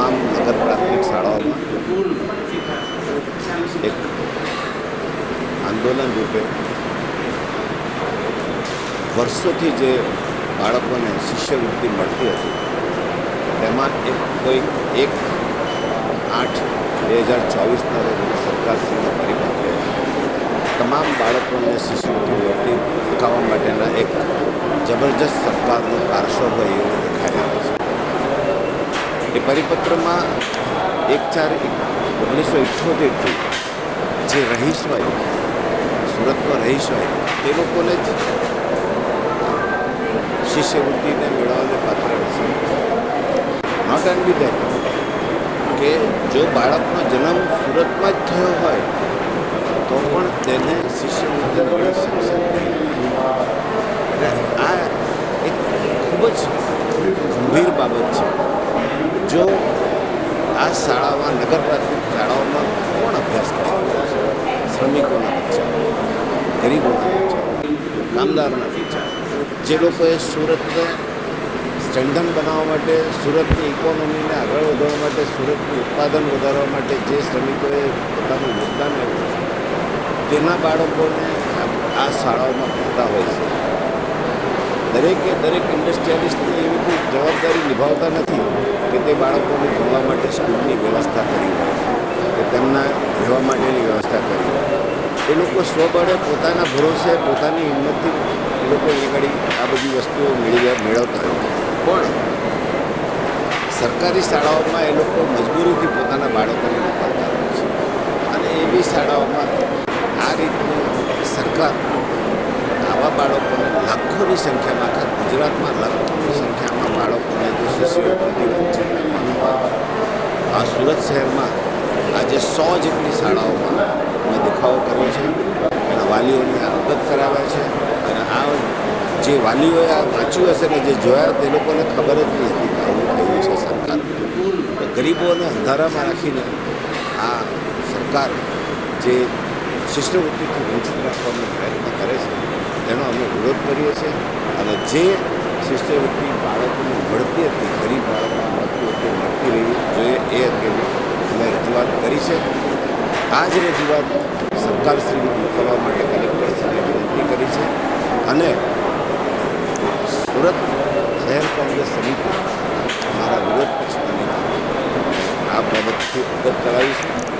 તમામ નગર પ્રાથમિક શાળાઓમાં એક આંદોલન રૂપે વર્ષોથી જે બાળકોને શિષ્યવૃત્તિ મળતી હતી, તેમાં એક કોઈ એક આઠ બે હજાર ચોવીસના રોજ સરકારશ્રીના પરિપત્રે તમામ બાળકોને શિષ્યવૃત્તિ ચૂકવવા માટેના એક જબરજસ્ત સરકારનો પાર્શ્વ હોય એવું દેખાઈ રહ્યું છે. એ પરિપત્રમાં એક ચાર ઓગણીસો ઇઠ્ઠોતેરથી જે રહીશ હોય, સુરતનો રહીશ હોય, તે લોકોને જ શિષ્યવૃત્તિને મેળવવાને પાત્ર રહેશે નોટ ઓનલી દેટ કે જો બાળકનો જન્મ સુરતમાં જ થયો હોય, તો પણ તેને શિષ્યવૃત્તિ મળી. શકશે અને આ એક ખૂબ જ ગંભીર બાબત છે. જો આ શાળામાં નગર પ્રાથમિક શાળાઓમાં કોણ અભ્યાસ કરે? છે શ્રમિકોના બચ્ચા ગરીબોના બચ્ચા કામદારોના બચ્ચા જે લોકોએ સુરતને સ્ટ્રેન્થન બનાવવા માટે, સુરતની ઇકોનોમીને આગળ વધારવા માટે, સુરતનું ઉત્પાદન વધારવા માટે જે શ્રમિકોએ પોતાનું યોગદાન આપ્યું તેના બાળકોને આ શાળાઓમાં ભણતા હોય છે. દરેકે દરેક ઇન્ડસ્ટ્રીયાલિસ્ટની એવી કોઈ જવાબદારી નિભાવતા નથી કે તે બાળકોને ભણવા માટે સ્કૂલની વ્યવસ્થા કરી કે તેમના રહેવા માટેની વ્યવસ્થા કરી એ લોકો સ્વબળે પોતાના ભરોસે, પોતાની હિંમતથી એ લોકો આગળ આ બધી વસ્તુઓ મેળવી મેળવતા પણ સરકારી શાળાઓમાં એ લોકો મજબૂરીથી પોતાના બાળકોને મોકલતા હોય છે અને એવી શાળાઓમાં આ રીતનું સરકાર આવા બાળકોને લાખોની સંખ્યામાં આખા ગુજરાતમાં લાખોની સંખ્યામાં બાળકોને જે વંચિત આ સુરત શહેરમાં આજે સો જેટલી શાળાઓમાં મેં દેખાવો કર્યો છે. એના વાલીઓને અવગત કરાવ્યા છે અને આ જે વાલીઓએ આ વાંચ્યું હશે ને જે જોયા તે લોકોને ખબર જ નહીં હતી કે આવું થયું છે સરકાર. ગરીબોને અંધારામાં રાખીને આ સરકાર જે શિષ્યવૃત્તિથી વંચિત રાખવાનો પ્રયત્ન કરે છે તેનો અમે વિરોધ કરીએ છીએ. અને જે શિષ્યવૃત્તિ બાળકોને મળતી હતી, ગરીબ બાળકોને મળતી હતી, મળતી રહેવી જોઈએ એ અંગેની અમે રજૂઆત કરી છે. આ જ રજૂઆત સરકારશ્રીને મોકલવા માટે કલેક્ટરશ્રીને વિનંતી કરી છે. અને સુરત શહેર કોંગ્રેસ સમિતિ અમારા વિરોધ પક્ષના નેતા આ બાબતથી અવગત કરાવી અને